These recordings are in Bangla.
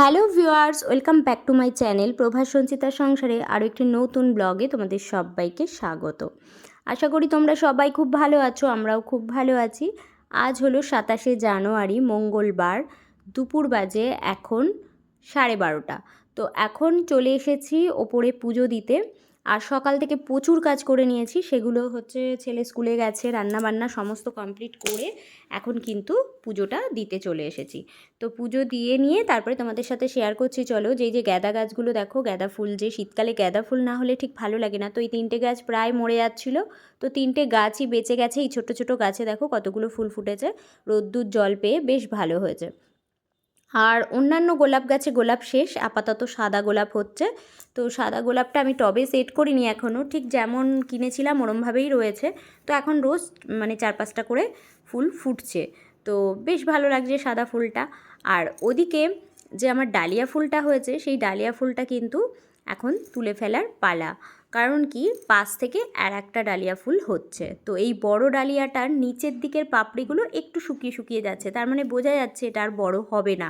Hello viewers, welcome back to my channel Prabhas Sanchita সংসারে আরও একটি নতুন ব্লগে তোমাদের সবাইকে স্বাগত। আশা করি তোমরা সবাই খুব ভালো আছো, আমরাও খুব ভালো আছি। আজ হলো সাতাশে জানুয়ারি, মঙ্গলবার, দুপুর বাজে এখন সাড়ে বারোটা। তো এখন চলে এসেছি ওপরে পুজো দিতে। আর সকাল থেকে প্রচুর কাজ করে নিয়েছি। সেগুলো হচ্ছে ছেলে স্কুলে গেছে রান্না বান্না সমস্ত কমপ্লিট করে এখন কিন্তু পুজোটা দিতে চলে এসেছি। তো পুজো দিয়ে নিয়ে তারপরে তোমাদের সাথে শেয়ার করছি। চলো যেই যে গ্যাদা গাছগুলো দেখো গ্যাদা ফুল, যে শীতকালে গ্যাদা ফুল না হলে ঠিক ভালো লাগে না। তো এই তিনটে গাছ প্রায় মরে যাচ্ছিল। তো তিনটে গাছই বেঁচে গেছে। এই ছোটো ছোটো গাছে দেখো কতগুলো ফুল ফুটেছে। রোদ্দুর জল পেয়ে বেশ ভালো হয়েছে। আর অন্যান্য গোলাপ গাছে গোলাপ শেষ, আপাতত সাদা গোলাপ হচ্ছে। তো সাদা গোলাপটা আমি টবে সেট করিনি এখনও ঠিক যেমন কিনেছিলাম ওরমভাবেই রয়েছে। তো এখন রোজ মানে চার পাঁচটা করে ফুল ফুটছে। তো বেশ ভালো লাগছে সাদা ফুলটা। আর ওদিকে যে আমার ডালিয়া ফুলটা হয়েছে, সেই ডালিয়া ফুলটা কিন্তু এখন তুলে ফেলার পালা। কারণ কি? পাশ থেকে আর একটা ডালিয়া ফুল হচ্ছে। তো এই বড় ডালিয়াটার নিচের দিকের পাপড়িগুলো একটু শুকিয়ে শুকিয়ে যাচ্ছে। তার মানে বোঝা যাচ্ছে এটা আর বড় হবে না।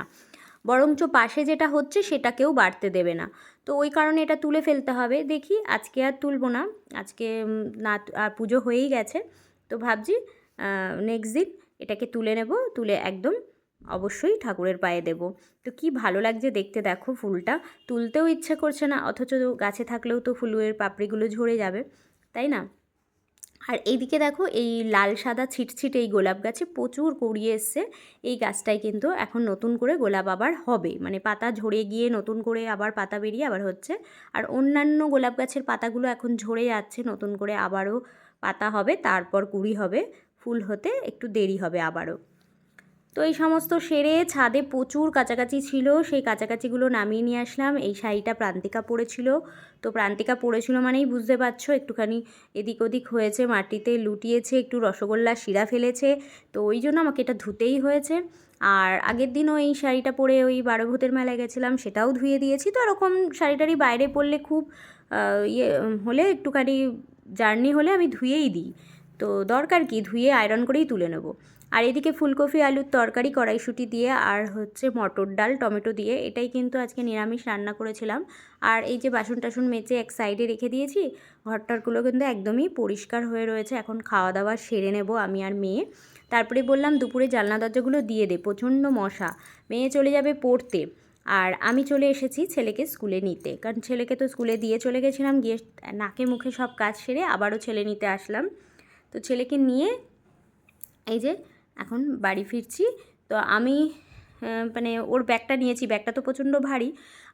বরঞ্চ পাশে যেটা হচ্ছে সেটাকেও বাড়তে দেবে না। তো ওই কারণে এটা তুলে ফেলতে হবে। দেখি আজকে আর তুলবো না। আজকে না, আর পুজো হয়েই গেছে। তো ভাবছি নেক্সট দিন এটাকে তুলে নেব। তুলে একদম অবশ্যই ঠাকুরের পায়ে দেব। তো কি ভালো লাগছে দেখতে দেখো ফুলটা। তুলতেও ইচ্ছে করছে না, অথচ গাছে থাকলেও তো ফুলের পাপড়িগুলো ঝরে যাবে, তাই না? আর এইদিকে দেখো এই লাল সাদা ছিটছিট এই গোলাপ গাছে প্রচুর কুড়িয়ে এসছে। এই গাছটায় কিন্তু এখন নতুন করে গোলাপ আবার হবে। মানে পাতা ঝরে গিয়ে নতুন করে আবার পাতা বেরিয়ে আবার হচ্ছে। আর অন্যান্য গোলাপ গাছের পাতাগুলো এখন ঝরে যাচ্ছে, নতুন করে আবারও পাতা হবে, তারপর কুড়ি হবে, ফুল হতে একটু দেরি হবে আবারও। তো এই সমস্ত সেরে ছাদে প্রচুর কাছাকাছি ছিল, সেই কাছাকাছিগুলো নামিয়ে নিয়ে আসলাম। এই শাড়িটা প্রান্তিকা পড়েছিল তো প্রান্তিকা পড়েছিল মানেই বুঝতে পারছ, একটুখানি এদিক ওদিক হয়েছে, মাটিতে লুটিয়েছে, একটু রসগোল্লা শিরা ফেলেছে। তো ওই জন্য আমাকে এটা ধুতেই হয়েছে। আর আগের দিনও এই শাড়িটা পরে ওই বারো ভূতের মেলায় গেছিলাম, সেটাও ধুয়ে দিয়েছি। তো এরকম শাড়িটারি বাইরে পরলে খুব ইয়ে হলে একটুখানি জার্নি হলে আমি ধুয়েই দিই। তো দরকার কি? ধুয়ে আয়রন করেই তুলে নেব। আর এদিকে ফুলকপি, আলুর তরকারি, কড়াইশুঁটি দিয়ে আর হচ্ছে মটর ডাল, টমেটো দিয়ে, এটাই কিন্তু আজকে নিরামিষ রান্না করেছিলাম। আর এই যে বাসন টাসন মেচে এক সাইডে রেখে দিয়েছি, ঘরটারগুলো কিন্তু একদমই পরিষ্কার হয়ে রয়েছে। এখন খাওয়া দাওয়া সেরে নেব আমি আর মেয়ে। তারপরে বললাম, দুপুরে জানলা দরজাগুলো দিয়ে দে, প্রচণ্ড মশা। মেয়ে চলে যাবে পড়তে। আর আমি চলে এসেছি ছেলেকে স্কুলে নিতে। কারণ ছেলেকে তো স্কুলে দিয়ে চলে গেছিলাম, গিয়ে নাকে মুখে সব কাজ সেরে আবারও ছেলে নিতে আসলাম। তো ছেলেকে নিয়ে এই যে এখন বাড়ি ফিরছি। তো আমি মানে ওর ব্যাগটা নিয়েছি। ব্যাগটা তো প্রচণ্ড ভারী।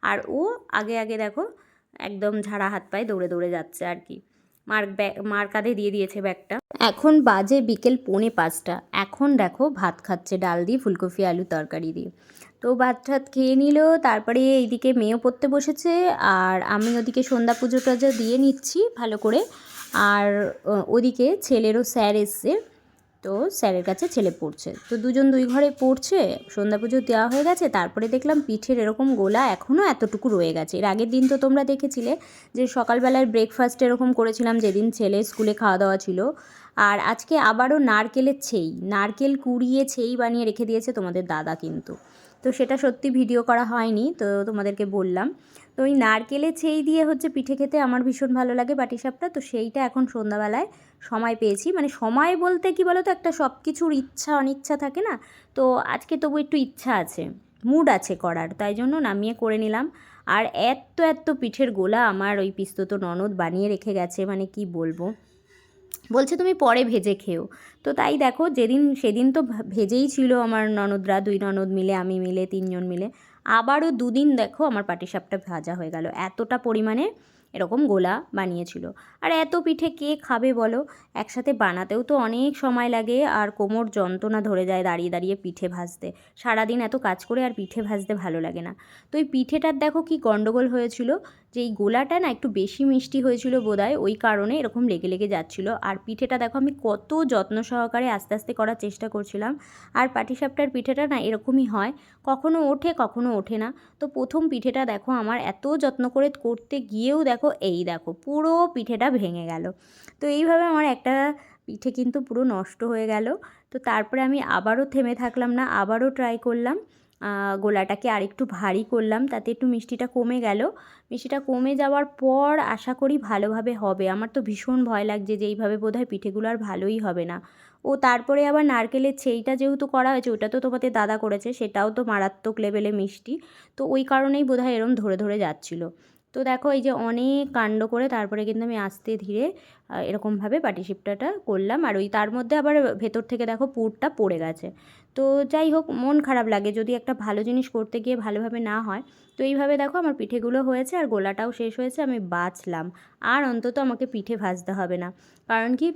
আর ও আগে আগে দেখো একদম ঝাড়া হাত পায়ে দৌড়ে দৌড়ে যাচ্ছে আর কি। মার ব্যাগ মার কাঁধে দিয়ে দিয়েছে ব্যাগটা। এখন বাজে বিকেল পৌনে পাঁচটা। এখন দেখো ভাত খাচ্ছে ডাল দিয়ে, ফুলকপি, আলু তরকারি দিয়ে। তো ভাত টাত খেয়ে নিল, তারপরে এইদিকে মেয়েও পড়তে বসেছে। আর আমি ওদিকে সন্ধ্যা পুজো টজো দিয়ে নিচ্ছি ভালো করে। আর ওদিকে ছেলেরও স্যার এসছে। তো স্যারের কাছে ছেলে পড়ছে। তো দুজন দুই ঘরে পড়ছে, সন্ধ্যা পুজো দেওয়া হয়ে গেছে, তারপরে দেখলাম পিঠের এরকম গোলা এখনও এতটুকু রয়ে গেছে। এর আগের দিন তো তোমরা দেখেছিলে যে সকালবেলার ব্রেকফাস্ট এরকম করেছিলাম যেদিন ছেলে স্কুলে খাওয়া দাওয়া ছিল। আর আজকে আবারও নারকেলের ছেই, নারকেল কুড়িয়ে ছেই বানিয়ে রেখে দিয়েছে তোমাদের দাদা কিন্তু। তো সেটা সত্যি ভিডিও করা হয়নি, তো তোমাদেরকে বললাম। তো ওই নারকেলের ছেই দিয়ে হচ্ছে পিঠে খেতে আমার ভীষণ ভালো লাগে পাটিসাপটা। তো সেইটা এখন সন্ধ্যাবেলায় সময় পেয়েছি। মানে সময় বলতে কি বলো তো একটা সব কিছুর ইচ্ছা, অনিচ্ছা থাকে না? তো আজকে তবু একটু ইচ্ছা আছে। মুড আছে করার। তাই জন্য নামিয়ে করে নিলাম। আর এত এত পিঠের গোলা আমার ওই পিস্তত ননদ বানিয়ে রেখে গেছে। মানে কি বলব? বলছে, তুমি পরে ভেজে খেও। তো তাই দেখো, যেদিন, সেদিন তো ভেজেই ছিল আমার ননদরা। দুই ননদ মিলে, আমি মিলে, তিনজন মিলে। আবারও দুদিন দেখো আমার পাটি সাপটা ভাজা হয়ে গেল। এতটা পরিমাণে এরকম গোলা বানিয়েছিল। আর এত পিঠে কে খাবে বলো? একসাথে বানাতেও তো অনেক সময় লাগে আর কোমর যন্ত্রণা ধরে যায় দাঁড়িয়ে দাঁড়িয়ে পিঠে ভাজতে। সারাদিন এত কাজ করে আর পিঠে ভাজতে ভালো লাগে না। তো ওই পিঠেটার দেখো কি গণ্ডগোল হয়েছিল। যে এই গোলাটা না একটু বেশি মিষ্টি হয়েছিল বোধহয়, ওই কারণে এরকম লেগে লেগে যাচ্ছিল। আর পিঠেটা দেখো, আমি কত যত্ন সহকারে আস্তে আস্তে করার চেষ্টা করছিলাম। আর পাটিসাপটার পিঠেটা না এরকমই হয়, কখনো ওঠে কখনো ওঠে না। তো প্রথম পিঠেটা দেখো, আমার এত যত্ন করে করতে গিয়েও দেখো, এই দেখো, পুরো পিঠেটা ভেঙে গেল। তো এইভাবে আমার একটা পিঠে কিন্তু পুরো নষ্ট হয়ে গেল। তো তারপরে আমি আবারও থেমে থাকলাম না, আবারও ট্রাই করলাম। গোলাটাকে আরেকটু ভারী করলাম, তাতে একটু মিষ্টিটা কমে গেল। মিষ্টিটা কমে যাওয়ার পর আশা করি ভালোভাবে হবে। আমার তো ভীষণ ভয় লাগছে যে এইভাবে বোধহয় পিঠেগুলো আর ভালোই হবে না। ও তারপরে আবার নারকেলের ছেইটা যেহেতু করা হয়েছে, ওটা তো তোমাদের দাদা করেছে, সেটাও তো মারাত্মক লেভেলে মিষ্টি। তো ওই কারণেই বোধহয় এরম ধরে ধরে যাচ্ছিল। তো দেখো এই যে অনেক কাণ্ড করে তারপরে কিন্তু আমি আস্তে ধীরে এরকমভাবে পাটিসাপটাটা করলাম। আর ওই তার মধ্যে আবার ভেতর থেকে দেখো পুরটা পড়ে গেছে। তো যাই হোক, মন খারাপ লাগে যদি একটা ভালো জিনিস করতে গিয়ে ভালোভাবে না হয়। তো এইভাবে দেখো আমার পিঠেগুলো হয়েছে আর গোলাটাও শেষ হয়েছে, আমি বাঁচলাম। আর অন্তত আমাকে পিঠে ভাজতে হবে না। কারণ কি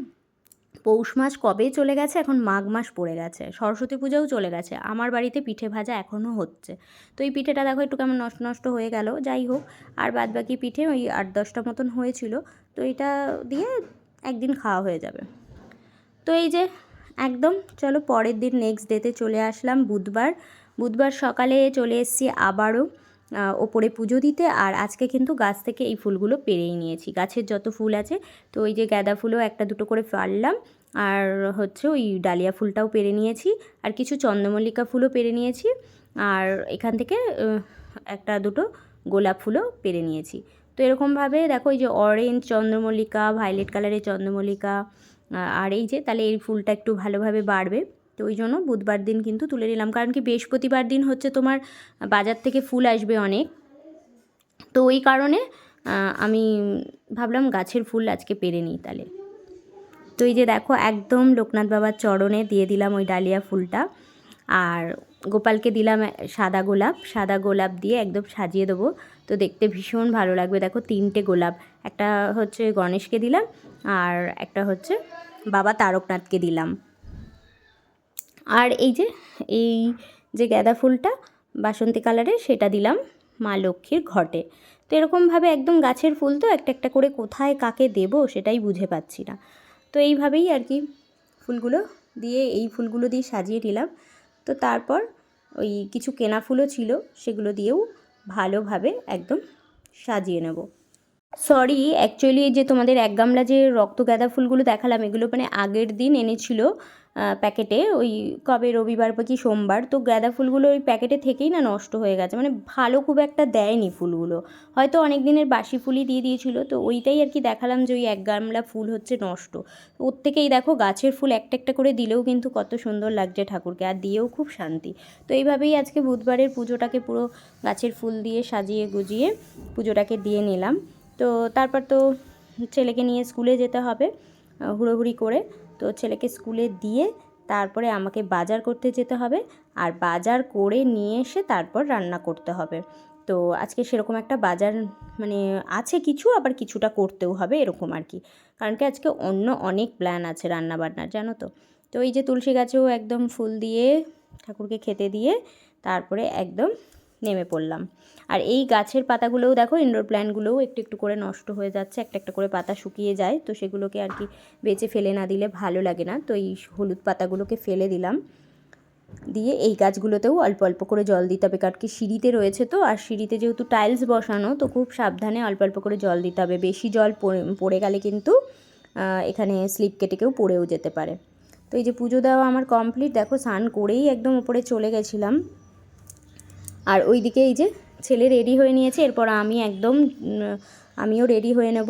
পৌষ মাস কবে চলে গেছে? এখন মাঘ মাস পড়ে গেছে। সরস্বতী পূজাও চলে গেছে। আমার বাড়িতে পিঠে ভাজা এখনও হচ্ছে। তো এই পিঠেটা দেখো একটু কেমন নষ্ট নষ্ট হয়ে গেল। যাই হোক, আর বাদ বাকি পিঠে ওই আট দশটা মতন হয়েছিল। তো এটা দিয়ে একদিন খাওয়া হয়ে যাবে। তো এই যে একদম, চলো পরের দিন নেক্সট ডেতে চলে আসলাম বুধবার। বুধবার সকালে চলে এসেছি আবারও। ওপরে পুজো দিতে। আর আজকে কিন্তু গাছ থেকে এই ফুলগুলো পেরেই নিয়েছি। গাছের যত ফুল আছে, তো ওই যে গাঁদা ফুলও একটা দুটো করে পারলাম আর হচ্ছে ওই ডালিয়া ফুলটাও পেরে নিয়েছি। আর কিছু চন্দ্রমল্লিকা ফুলও পেরে নিয়েছি। আর এখান থেকে একটা দুটো গোলাপ ফুলও পেরে নিয়েছি। তো এরকমভাবে দেখো এই যে অরেঞ্জ চন্দ্রমল্লিকা ভায়োলেট কালারের চন্দ্রমল্লিকা আর এই যে তাহলে এই ফুলটা একটু ভালোভাবে বাড়বে। তো ওই জন্য বুধবার দিন কিন্তু তুলে নিলাম। কারণ কি বৃহস্পতিবার দিন হচ্ছে তোমার বাজার থেকে ফুল আসবে অনেক। তো ওই কারণে আমি ভাবলাম গাছের ফুল আজকে পেরে নিই তাহলে। তো এই যে দেখো, একদম লোকনাথ বাবার চরণে দিয়ে দিলাম ওই ডালিয়া ফুলটা। আর গোপালকে দিলাম সাদা গোলাপ। সাদা গোলাপ দিয়ে একদম সাজিয়ে দেবো। তো দেখতে ভীষণ ভালো লাগবে। দেখো তিনটে গোলাপ। একটা হচ্ছে গণেশকে দিলাম, আর একটা হচ্ছে বাবা তারকনাথকে দিলাম। আর এই যে এই যে গাঁদা ফুলটা বাসন্তী কালারের, সেটা দিলাম মা লক্ষ্মীর ঘটে। তো এরকমভাবে একদম গাছের ফুল তো একটা একটা করে কোথায় কাকে দেবো সেটাই বুঝে পাচ্ছি না। তো এইভাবেই আর কি ফুলগুলো দিয়ে, এই ফুলগুলো দিয়ে সাজিয়ে নিলাম। তো তারপর ওই কিছু কেনা ফুলও ছিল, সেগুলো দিয়েও ভালোভাবে একদম সাজিয়ে নেব। সরি অ্যাকচুয়ালি যে তোমাদের এক গামলা যে রক্ত গাঁদা ফুলগুলো দেখালাম, এগুলো মানে আগের দিন এনেছিল প্যাকেটে ওই কবে রবিবার বা কি সোমবার, তো গাঁদা ফুলগুলো ওই প্যাকেটে থেকেই না নষ্ট হয়ে গেছে। মানে ভালো খুব একটা দেয়নি ফুলগুলো। হয়তো অনেক দিনের বাসি ফুলই দিয়ে দিয়েছিল, তো ওইটাই আর কি দেখালাম যে ওই এক গামলা ফুল হচ্ছে নষ্ট। ওর থেকেই দেখো গাছের ফুল একটা একটা করে দিলেও কিন্তু কত সুন্দর লাগছে ঠাকুরকে, আর দিয়েও খুব শান্তি। তো এইভাবেই আজকে বুধবারের পুজোটাকে পুরো গাছের ফুল দিয়ে সাজিয়ে গুজিয়ে পুজোটাকে দিয়ে নিলাম। তো তারপর তো ছেলেকে নিয়ে স্কুলে যেতে হবে হুড়োহুড়ি করে। তো ছেলেকে স্কুলে দিয়ে তারপরে আমাকে বাজার করতে যেতে হবে আর বাজার করে নিয়ে এসে তারপর রান্না করতে হবে। তো আজকে সেরকম একটা বাজার মানে আছে কিছু, আবার কিছুটা করতেও হবে এরকম আর কি। কারণ কি আজকে অন্য অনেক প্ল্যান আছে রান্না বান্নার জানো তো? তো এই যে তুলসী গাছেও একদম ফুল দিয়ে ঠাকুরকে খেতে দিয়ে তারপরে একদম নেমে পড়লাম। আর এই গাছের পাতাগুলোও দেখো ইনডোর প্ল্যান্টগুলোও একটু একটু করে নষ্ট হয়ে যাচ্ছে, একটা একটা করে পাতা শুকিয়ে যায়। তো সেগুলোকে আর কি বেঁচে ফেলে না দিলে ভালো লাগে না। তো এই হলুদ পাতাগুলোকে ফেলে দিলাম। দিয়ে এই গাছগুলোতেও অল্প অল্প করে জল দিতে হবে, কারণ কি সিঁড়িতে রয়েছে তো, আর সিঁড়িতে যেহেতু টাইলস বসানো, তো খুব সাবধানে অল্প অল্প করে জল দিতে হবে। বেশি জল পড়ে গেলে কিন্তু এখানে স্লিপ কেটে কেউ পড়েও যেতে পারে। তো এই যে পুজো দেওয়া আমার কমপ্লিট দেখো স্নান করেই একদম উপরে চলে গেছিলাম। আর ওইদিকে এই যে ছেলে রেডি হয়ে নিয়েছে, এরপর আমি একদম আমিও রেডি হয়ে নেব।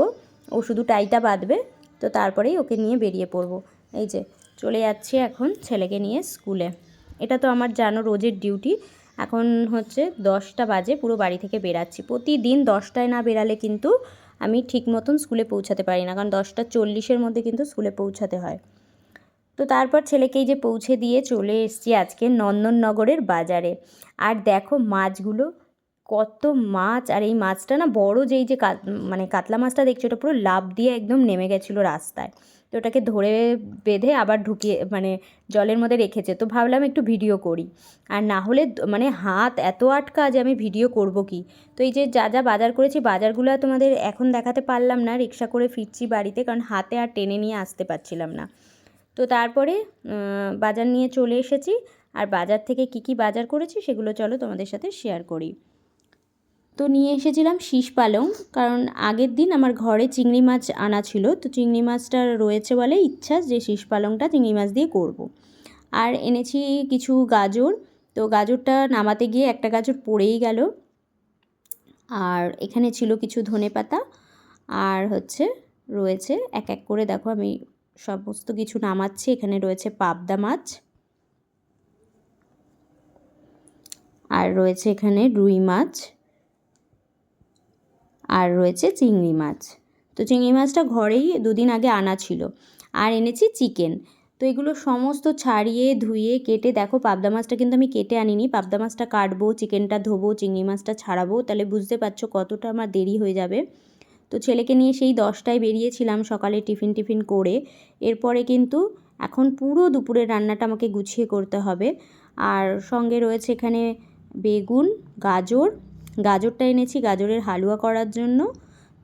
ও শুধু টাইটা বাঁধবে, তো তারপরেই ওকে নিয়ে বেরিয়ে পড়ব। এই যে, চলে যাচ্ছি এখন ছেলেকে নিয়ে স্কুলে। এটা তো আমার জানো রোজের ডিউটি এখন হচ্ছে দশটা বাজে, পুরো বাড়ি থেকে বেরাচ্ছি। প্রতিদিন দশটায় না বেরালে কিন্তু আমি ঠিক মতন স্কুলে পৌঁছাতে পারি না, কারণ দশটা চল্লিশের মধ্যে কিন্তু স্কুলে পৌঁছাতে হয়। তো তারপর ছেলেকেই যে পৌঁছে দিয়ে চলে এসেছি আজকে নন্দননগরের বাজারে। আর দেখো মাছগুলো, কত মাছ! আর এই মাছটা না বড় যেই যে মানে কাতলা মাছটা দেখছ, ওটা পুরো লাভ দিয়ে একদম নেমে গেছিল রাস্তায়। তো ওটাকে ধরে বেঁধে আবার ঢুকিয়ে মানে জলের মধ্যে রেখেছে। তো ভাবলাম একটু ভিডিও করি। আর না হলে মানে হাত এত আটকা যে আমি ভিডিও করব কি? তো এই যে যা যা বাজার করেছি, বাজারগুলো তোমাদের এখন দেখাতে পারলাম না, রিক্সা করে ফিরছি বাড়িতে, কারণ হাতে আর টেনে নিয়ে আসতে পারছিলাম না। তো তারপরে বাজার নিয়ে চলে এসেছি। আর বাজার থেকে কি কি বাজার করেছি সেগুলো চলো তোমাদের সাথে শেয়ার করি। তো নিয়ে এসেছিলাম শীষ পালং, কারণ আগের দিন আমার ঘরে চিংড়ি মাছ আনা ছিল। তো চিংড়ি মাছটা রয়েছে বলে ইচ্ছা যে শীষ পালংটা চিংড়ি মাছ দিয়ে করব। আর এনেছি কিছু গাজর। তো গাজরটা নামাতে গিয়ে একটা গাজর পড়েই গেল। আর এখানে ছিল কিছু ধনে পাতা আর হচ্ছে রয়েছে এক এক করে, দেখো আমি সমস্ত কিছু নামাচ্ছি, এখানে রয়েছে পাবদা মাছ। আর রয়েছে এখানে রুই মাছ। আর রয়েছে চিংড়ি মাছ। তো চিংড়ি মাছটা ঘরেই দুদিন আগে আনা ছিল। আর এনেছি চিকেন। তো এগুলো সমস্ত ছাড়িয়ে, ধুয়ে, কেটে, দেখো পাবদা মাছটা কিন্তু আমি কেটে আনিনি। পাবদা মাছটা কাটবো, চিকেনটা ধোবো, চিংড়ি মাছটা ছাড়াবো, তাহলে বুঝতে পারছ কতটা আমার দেরি হয়ে যাবে। তো ছেলেকে নিয়ে সেই দশটায় বেরিয়েছিলাম সকালে টিফিন টিফিন করে। এরপরে কিন্তু এখন পুরো দুপুরের রান্নাটা আমাকে গুছিয়ে করতে হবে। আর সঙ্গে রয়েছে এখানে বেগুন, গাজর। গাজরটা এনেছি গাজরের হালুয়া করার জন্য।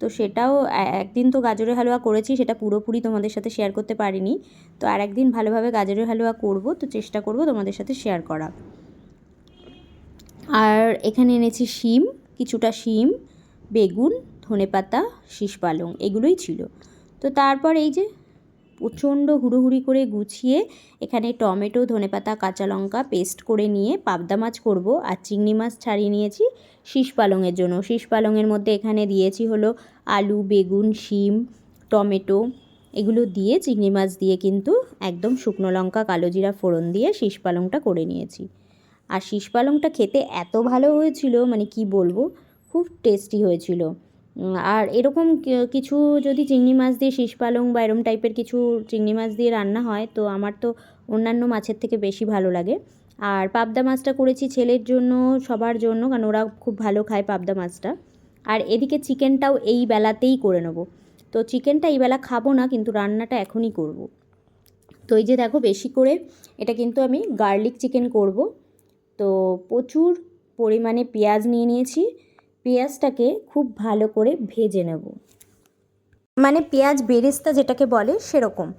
তো সেটাও একদিন তো গাজরের হালুয়া করেছি, সেটা পুরোপুরি তোমাদের সাথে শেয়ার করতে পারিনি। তো আর একদিন ভালোভাবে গাজরের হালুয়া করব, তো চেষ্টা করব তোমাদের সাথে শেয়ার করা আর এখানে এনেছি শিম, কিছুটা শিম, বেগুন ধনেপাতা, শীষ পালং, এগুলোই ছিল। তো তারপর এই যে প্রচণ্ড হুড়োহুড়ি করে গুছিয়ে এখানে টমেটো, ধনেপাতা, কাঁচা লঙ্কা পেস্ট করে নিয়ে পাবদা মাছ করব আর চিংড়ি মাছ ছাড়িয়ে নিয়েছি শীষ পালংয়ের জন্য। শীষ পালংয়ের মধ্যে এখানে দিয়েছি হলো আলু, বেগুন, শিম, টমেটো, এগুলো দিয়ে চিংড়ি মাছ দিয়ে কিন্তু একদম শুকনো লঙ্কা, কালো জিরা ফোড়ন দিয়ে শীষ পালংটা করে নিয়েছি। আর শীষ পালংটা খেতে এত ভালো হয়েছিল মানে কি বলব, খুব টেস্টি হয়েছিল। আর এরকম কিছু যদি চিংড়ি মাছ দিয়ে শীষ পালং বা এরম টাইপের কিছু চিংড়ি মাছ দিয়ে রান্না হয়, তো আমার তো অন্যান্য মাছের থেকে বেশি ভালো লাগে। আর পাবদা মাছটা করেছি ছেলের জন্য, সবার জন্য, কারণ ওরা খুব ভালো খায় পাবদা মাছটা। আর এদিকে চিকেনটাও এই বেলাতেই করে নেব। তো চিকেনটা এই বেলা খাব না, কিন্তু রান্নাটা এখনই করব। তো এই যে দেখো, বেশি করে এটা কিন্তু আমি গার্লিক চিকেন করব। তো প্রচুর পরিমাণে পেঁয়াজ নিয়ে নিয়েছি পেঁয়াজটাকে খুব ভালো করে ভেজে নেব। মানে পেঁয়াজ বেরেস্তা যেটাকে বলে সেরকম।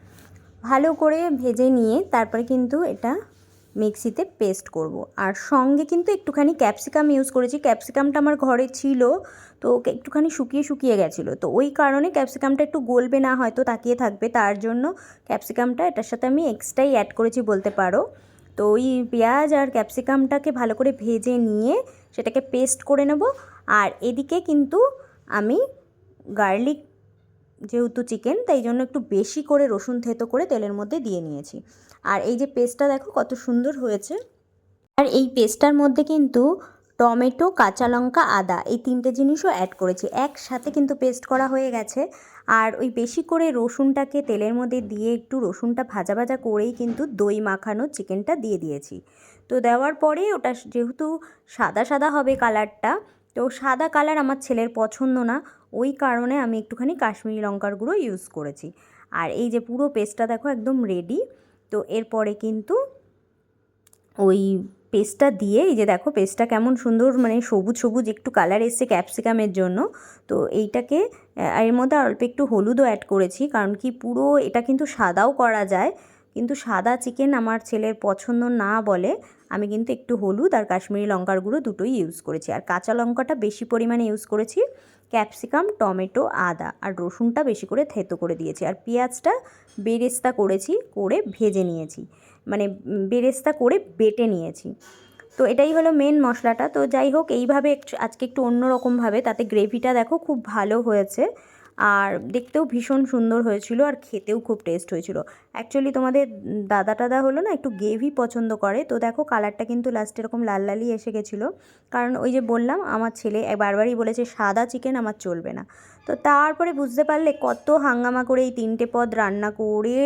ভালো করে ভেজে নিয়ে তারপরে কিন্তু এটা মিক্সিতে পেস্ট করব। আর সঙ্গে কিন্তু একটুখানি ক্যাপসিকাম ইউজ করেছি। ক্যাপসিকামটা আমার ঘরে ছিল, তো একটুখানি শুকিয়ে শুকিয়ে গেছিল। তো ওই কারণে ক্যাপসিকামটা একটু গলবে না হয়তো, তাকিয়ে থাকবে। তার জন্য ক্যাপসিকামটা এটার সাথে আমি এক্সট্রাই অ্যাড করেছি বলতে পারো। তো ওই পেঁয়াজ আর ক্যাপসিকামটাকে ভালো করে ভেজে নিয়ে সেটাকে পেস্ট করে নেব। আর এদিকে কিন্তু আমি গার্লিক যেহেতু চিকেন, তাই জন্য একটু বেশি করে রসুন থেতো করে তেলের মধ্যে দিয়ে নিয়েছি। আর এই যে পেস্টটা দেখো কত সুন্দর হয়েছে। আর এই পেস্টটার মধ্যে কিন্তু টমেটো, কাঁচা লঙ্কা, আদা এই তিনটে জিনিসও অ্যাড করেছি। একসাথে কিন্তু পেস্ট করা হয়ে গেছে। আর ওই বেশি করে রসুনটাকে তেলের মধ্যে দিয়ে একটু রসুনটা ভাজা ভাজা করেই কিন্তু দই মাখানো চিকেনটা দিয়ে দিয়েছি। তো দেওয়ার পরে ওটা যেহেতু সাদা সাদা হবে কালারটা তো সাদা কালার আমার ছেলের পছন্দ না। ওই কারণে আমি একটুখানি কাশ্মীরি লঙ্কার গুঁড়ো ইউজ করেছি। আর এই যে পুরো পেস্টটা দেখো একদম রেডি তো এরপরে কিন্তু ওই পেস্টটা দিয়ে এই যে দেখো পেস্টটা কেমন সুন্দর মানে সবুজ সবুজ একটু কালার এসছে ক্যাপসিকামের জন্য। তো এইটাকে এর মধ্যে অল্প একটু হলুদও অ্যাড করেছি। কারণ কি পুরো এটা কিন্তু সাদাও করা যায়। কিন্তু সাদা চিকেন আমার ছেলের পছন্দ না বলে আমি কিন্তু একটু হলুদ আর কাশ্মীরি লঙ্কার গুঁড়ো দুটোই ইউজ করেছি। আর কাঁচা লঙ্কাটা বেশি পরিমাণে ইউজ করেছি। ক্যাপসিকাম, টমেটো, আদা আর রসুনটা বেশি করে থেতো করে দিয়েছি। আর পেঁয়াজটা বেরেস্তা করেছি, করে ভেজে নিয়েছি। মানে বেরেস্তা করে বেটে নিয়েছি। তো এটাই হলো মেন মশলাটা। তো যাই হোক, এইভাবে আজকে একটু অন্যরকমভাবে, তাতে গ্রেভিটা দেখো খুব ভালো হয়েছে। আর দেখতেও ভীষণ সুন্দর হয়েছিল আর খেতেও খুব টেস্ট হয়েছিল। অ্যাকচুয়ালি তোমাদের দাদা টাদা হলো না একটু গ্রেভি পছন্দ করে। তো দেখো কালারটা কিন্তু লাস্টে এরকম লাল লালই এসে গেছিল। কারণ ওই যে বললাম, আমার ছেলে বারবারই বলেছে, সাদা চিকেন আমার চলবে না। তো তারপরে বুঝতে পারলে কত হাঙ্গামা করে এই তিনটে পদ রান্না করে,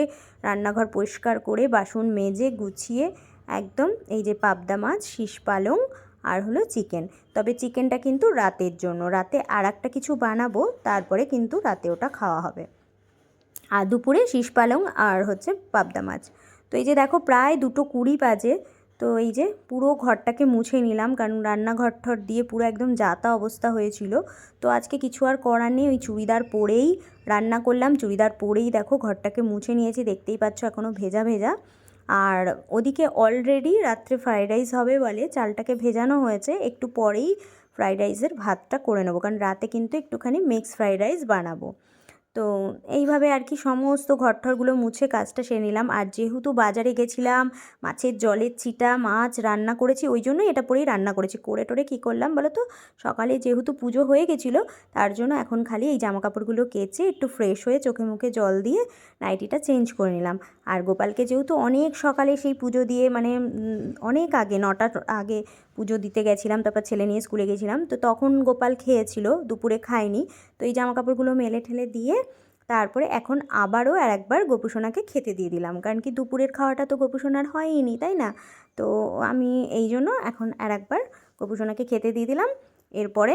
রান্নাঘর পরিষ্কার করে, বাসন মেজে, গুছিয়ে, একদম এই যে পাবদা মাছ, শীষ পালং আর হলো চিকেন। তবে চিকেনটা কিন্তু রাতের জন্য। রাতে আর একটা কিছু বানাবো, তারপরে কিন্তু রাতে ওটা খাওয়া হবে। আর দুপুরে শীষ পালং আর হচ্ছে পাবদা মাছ। তো এই যে দেখো, প্রায় দুটো কুড়ি বাজে। তো এই যে পুরো ঘরটাকে মুছে নিলাম, কারণ রান্নাঘর ঠর দিয়ে পুরো একদম যাতা অবস্থা হয়েছিল। তো আজকে কিছু আর করার নেই। ওই চুড়িদার পরেই রান্না করলাম। চুড়িদার পরেই দেখো, ঘরটাকে মুছে নিয়েছি। দেখতেই পাচ্ছ এখনও ভেজা ভেজা। আর ওদিকে অলরেডি রাত্রে ফ্রাইড রাইস হবে বলে চালটাকে ভেজানো হয়েছে, একটু পরেই ফ্রাইড রাইসের ভাতটা করে নেব। কারণ রাতে কিন্তু একটুখানি মিক্স ফ্রাইড রাইস বানাবো। তো এইভাবে আর কি সমস্ত ঘরঠরগুলো মুছে কাজটা সেরে নিলাম। আর যেহেতু বাজারে গেছিলাম, মাছের জলের চিটা মাছ রান্না করেছি, ওই জন্যই এটা পরেই রান্না করেছি। করে টোরে কী করলাম বলো তো? সকালে যেহেতু পুজো হয়ে গেছিল, তার জন্য এখন খালি এই জামা কাপড়গুলো কেচে একটু ফ্রেশ হয়ে চোখে মুখে জল দিয়ে নাইটিটা চেঞ্জ করে নিলাম। আর গোপালকে যেহেতু অনেক সকালে সেই পুজো দিয়ে মানে অনেক আগে, নটার আগে পুজো দিতে গেছিলাম, তারপর ছেলে নিয়ে স্কুলে গেছিলাম। তো তখন গোপাল খেয়েছিল, দুপুরে খায়নি। তো এই জামা কাপড়গুলো মেলে ঠেলে দিয়ে তারপরে এখন আবারও আর একবার গোপুসোনাকে খেতে দিয়ে দিলাম। কারণ কি দুপুরের খাওয়াটা তো গোপুসোনার হয়নি তাই না? তো আমি এই জন্য এখন আর একবার গোপুসোনাকে খেতে দিয়ে দিলাম। এরপরে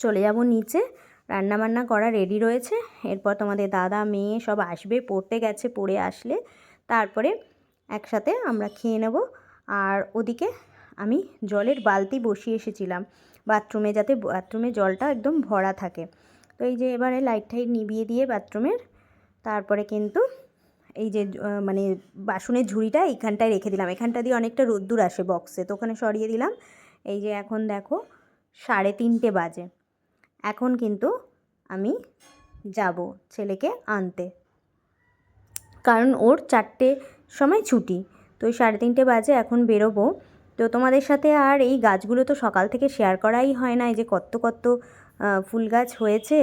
চলে যাব নিচে। রান্না বান্না করা রেডি রয়েছে। এরপর তোমাদের দাদা, মেয়ে সব আসবে, পড়তে গেছে, পড়ে আসলে। তারপরে একসাথে আমরা খেয়ে নেব। আর ওদিকে আমি জলের বালতি বসিয়ে এসেছিলাম। বাথরুমে যাতে বাথরুমে জলটা একদম ভরা থাকে। তো এই যে এবারে লাইট টাইট নিভিয়ে দিয়ে বাথরুমের, তারপরে কিন্তু এই যে মানে বাসনের ঝুড়িটা এইখানটায় রেখে দিলাম। এখানটা দিয়ে অনেকটা রোদ্দুর আসে বক্সে তো ওখানে সরিয়ে দিলাম। এই যে এখন দেখো, সাড়ে তিনটে বাজে। এখন কিন্তু আমি যাব ছেলেকে আনতে। কারণ ওর চারটে সময় ছুটি। তো সাড়ে তিনটে বাজে এখন বেরোবো। তো তোমাদের সাথে আর এই গাছগুলো তো সকাল থেকে শেয়ার করাই হয় না এই যে কত কত ফুল গাছ হয়েছে।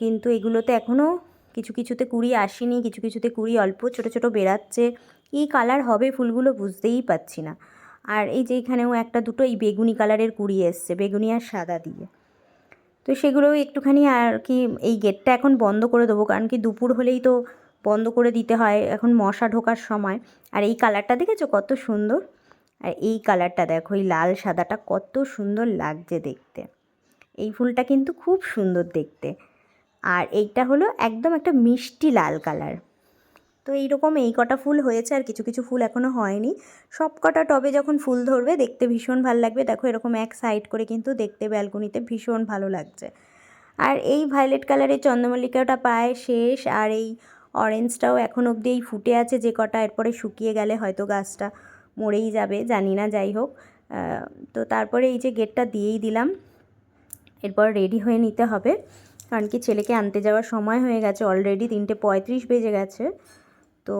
কিন্তু এগুলোতে এখনও কিছু কিছুতে কুড়ি আসেনি, কিছু কিছুতে কুড়ি অল্প, ছোট ছোট বেরাচ্ছে কী কালার হবে ফুলগুলো বুঝতেই পারছি না। আর এই যে এখানেও একটা দুটো এই বেগুনি কালারের কুড়ি এসছে, বেগুনি আর সাদা দিয়ে। তো সেগুলোও একটুখানি আর কি এই গেটটা এখন বন্ধ করে দেবো, কারণ কি দুপুর হলেই তো বন্ধ করে দিতে হয়, এখন মশা ঢোকার সময়। আর এই কালারটা দেখেছ কত সুন্দর? আর এই কালারটা দেখো, এই লাল সাদাটা কত সুন্দর লাগছে দেখতে। এই ফুলটা কিন্তু খুব সুন্দর দেখতে। আর এইটা হলো একদম একটা মিষ্টি লাল কালার। তো এইরকম এই কটা ফুল হয়েছে আর কিছু কিছু ফুল এখনও হয়নি। সব কটা টবে যখন ফুল ধরবে, দেখতে ভীষণ ভালো লাগবে। দেখো এরকম এক সাইড করে কিন্তু দেখতে ব্যালকনিতে ভীষণ ভালো লাগছে। আর এই ভায়োলেট কালারের চন্দ্রমল্লিকাটা পায় শেষ। আর এই অরেঞ্জটাও এখন অবধি এই ফুটে আছে যে কটা, এরপরে শুকিয়ে গেলে হয়তো গাছটা মরেই যাবে, জানি না, যাই হোক। তো তারপরে এই যে গেটটা দিয়েই দিলাম। এরপর রেডি হয়ে নিতে হবে। কারণ কি ছেলেকে আনতে যাওয়ার সময় হয়ে গেছে অলরেডি তিনটে পঁয়ত্রিশ বেজে গেছে। তো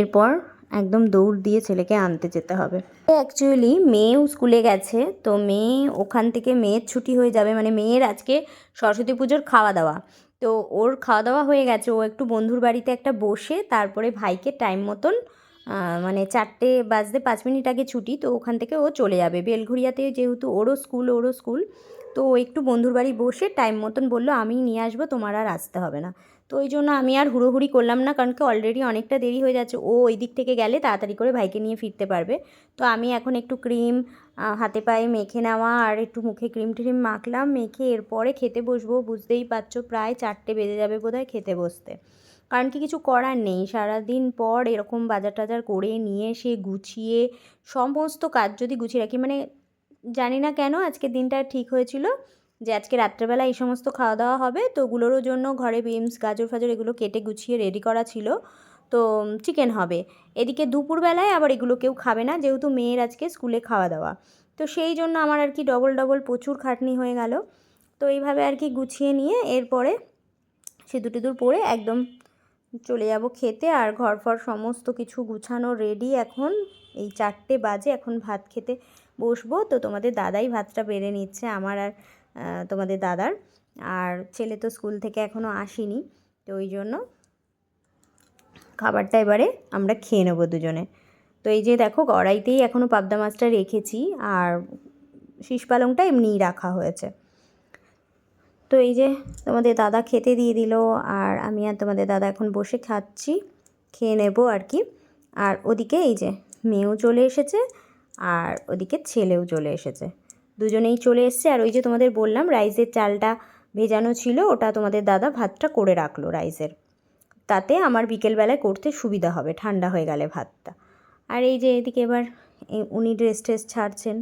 এরপর একদম দৌড় দিয়ে ছেলেকে আনতে যেতে হবে। অ্যাকচুয়ালি মেয়েও স্কুলে গেছে, তো মেয়ে ওখান থেকে মেয়ের ছুটি হয়ে যাবে। মানে মেয়ের আজকে সরস্বতী পুজোর খাওয়া দাওয়া তো ওর খাওয়া দাওয়া হয়ে গেছে। ও একটু বন্ধুর বাড়িতে একটা বসে তারপরে ভাইকে টাইম মতন মানে চারটে বাজতে পাঁচ মিনিট আগে ছুটি, তো ওখান থেকে ও চলে যাবে। বেলঘুরিয়াতে যেহেতু ওরও স্কুল ওরও স্কুল, তো ও একটু বন্ধুর বাড়ি বসে টাইম মতন বলল, আমি নিয়ে আসব, তোমার আর আসতে হবে না। তো ওই জন্য আমি আর হুড়োহুড়ি করলাম না, কারণ কি অলরেডি অনেকটা দেরি হয়ে যাচ্ছে। ও ওই দিক থেকে গেলে তাড়াতাড়ি করে ভাইকে নিয়ে ফিরতে পারবে। তো আমি এখন একটু ক্রিম হাতে পায়ে মেখে নেওয়া আর একটু মুখে ক্রিম ট্রিম মাখলাম, মেখে এরপরে খেতে বসবো, বুঝতেই পারছ, প্রায় চারটে বেজে যাবে বোধহয় খেতে বসতে। কারণ কি কিছু করার নেই। সারাদিন পর এরকম বাজার টাজার করে নিয়ে এসে গুছিয়ে সমস্ত কাজ যদি গুছিয়ে রাখি মানে জানি না কেন আজকে দিনটা ঠিক হয়েছিল যে আজকে রাত্রেবেলা এই সমস্ত খাওয়া দাওয়া হবে। তো ওগুলোরও জন্য ঘরে বিমস গাজর, ফাজর এগুলো কেটে গুছিয়ে রেডি করা ছিল। তো চিকেন হবে। এদিকে দুপুরবেলায় আবার এগুলো কেউ খাবে না, যেহেতু মেয়ের আজকে স্কুলে খাওয়া দাওয়া তো সেই জন্য আমার আর কি ডবল ডবল প্রচুর খাটনি হয়ে গেল। তো এইভাবে আর কি গুছিয়ে নিয়ে এরপরে সে সিঁদুর টিঁদুর পরে একদম চলে যাব খেতে আর ঘর ফর সমস্ত কিছু গুছানো রেডি এখন। এই চারটে বাজে, এখন ভাত খেতে বসবো। তো তোমাদের দাদাই ভাতটা বেড়ে নিচ্ছে, আমার আর তোমাদের দাদার। আর ছেলে তো স্কুল থেকে এখনও আসেনি, তো ওই জন্য খাবারটা এবারে আমরা খেয়ে নেব দুজনে। তো এই যে দেখো, কড়াইতেই এখনও পাবদা মাছটা রেখেছি, আর শীষ পালংটা এমনিই রাখা হয়েছে। তো এই যে তোমাদের দাদা খেতে দিয়ে দিল আর আমি আর তোমাদের দাদা এখন বসে খাচ্ছি, খেয়ে নেব আর কি। আর ওদিকে এই যে মেয়েও চলে এসেছে আর ওদিকে ছেলেও চলে এসেছে। দুজনেই চলে এসছে আর ওই যে তোমাদের বললাম রাইসের চালটা ভেজানো ছিল, ওটা তোমাদের দাদা ভাতটা করে রাখল রাইসের। তাতে আমার বিকেলবেলায় করতে সুবিধা হবে, ঠান্ডা হয়ে গেলে ভাতটা। আর এই যে এদিকে এবার উনি ড্রেস ট্রেস ছাড়ছেন।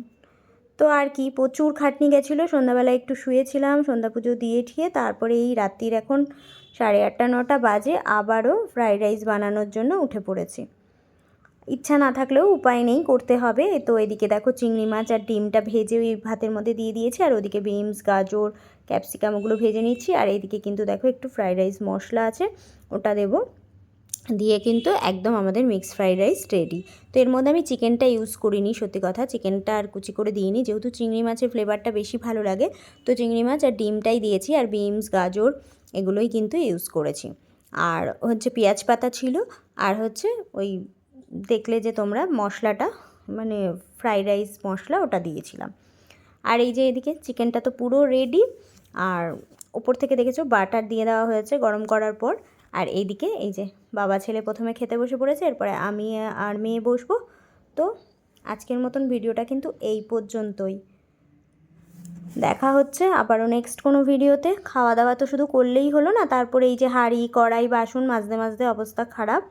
তো আর কি, প্রচুর খাটনি গেছিল। সন্ধ্যাবেলায় একটু শুয়েছিলাম, সন্ধ্যা পুজো দিয়ে ঠিয়ে তারপরে এই রাত্রির এখন সাড়ে আটটা, নটা বাজে আবারও ফ্রাইড রাইস বানানোর জন্য উঠে পড়েছি। ইচ্ছা না থাকলেও উপায় নেই, করতে হবে। তো এদিকে দেখো চিংড়ি মাছ আর ডিমটা ভেজে ওই ভাতের মধ্যে দিয়ে দিয়েছি। আর ওদিকে বিনস, গাজর, ক্যাপসিকাম ওগুলো ভেজে নিচ্ছি। আর এইদিকে কিন্তু দেখো একটু ফ্রাইড রাইস মশলা আছে, ওটা দেবো। দিয়ে কিন্তু একদম আমাদের মিক্স ফ্রাইড রাইস রেডি তো এর মধ্যে আমি চিকেনটা ইউজ করিনি, সত্যি কথা। চিকেনটা আর কুচি করে দিইনি, যেহেতু চিংড়ি মাছের ফ্লেভারটা বেশি ভালো লাগে, তো চিংড়ি মাছ আর ডিমটাই দিয়েছি আর বিনস গাজর এগুলোই কিন্তু ইউজ করেছি। আর হচ্ছে পেঁয়াজ পাতা ছিল, আর হচ্ছে ওই দেখলে যে তোমরা মশলাটা মানে ফ্রাইড রাইস মশলা ওটা দিয়েছিলাম। আর এই যে এদিকে চিকেনটা তো পুরো রেডি আর ওপর থেকে দেখেছ বাটার দিয়ে দেওয়া হয়েছে গরম করার পর। আর এইদিকে এই যে বাবা ছেলে প্রথমে খেতে বসে পড়েছে, এরপরে আমি আর মেয়ে বসবো। তো আজকের মতন ভিডিওটা কিন্তু এই পর্যন্তই। দেখা হচ্ছে আবারও নেক্সট কোনো ভিডিওতে। খাওয়া দাওয়া তো শুধু করলেই হলো না, তারপরে এই যে হাঁড়ি, কড়াই, বাসন, মাজতে মাজতে অবস্থা খারাপ।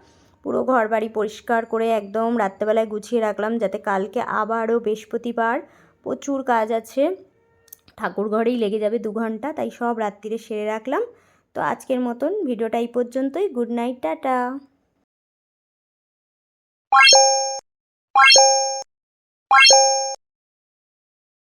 পুরো ঘর বাড়ি পরিষ্কার করে একদম রাত্রেবেলায় গুছিয়ে রাখলাম যাতে কালকে আবারও বৃহস্পতিবার প্রচুর কাজ আছে। ঠাকুর ঘরেই লেগে যাবে দু ঘণ্টা, তাই সব রাত্রিরে সেরে রাখলাম। তো আজকের মতন ভিডিওটা এই পর্যন্তই। Good night tata.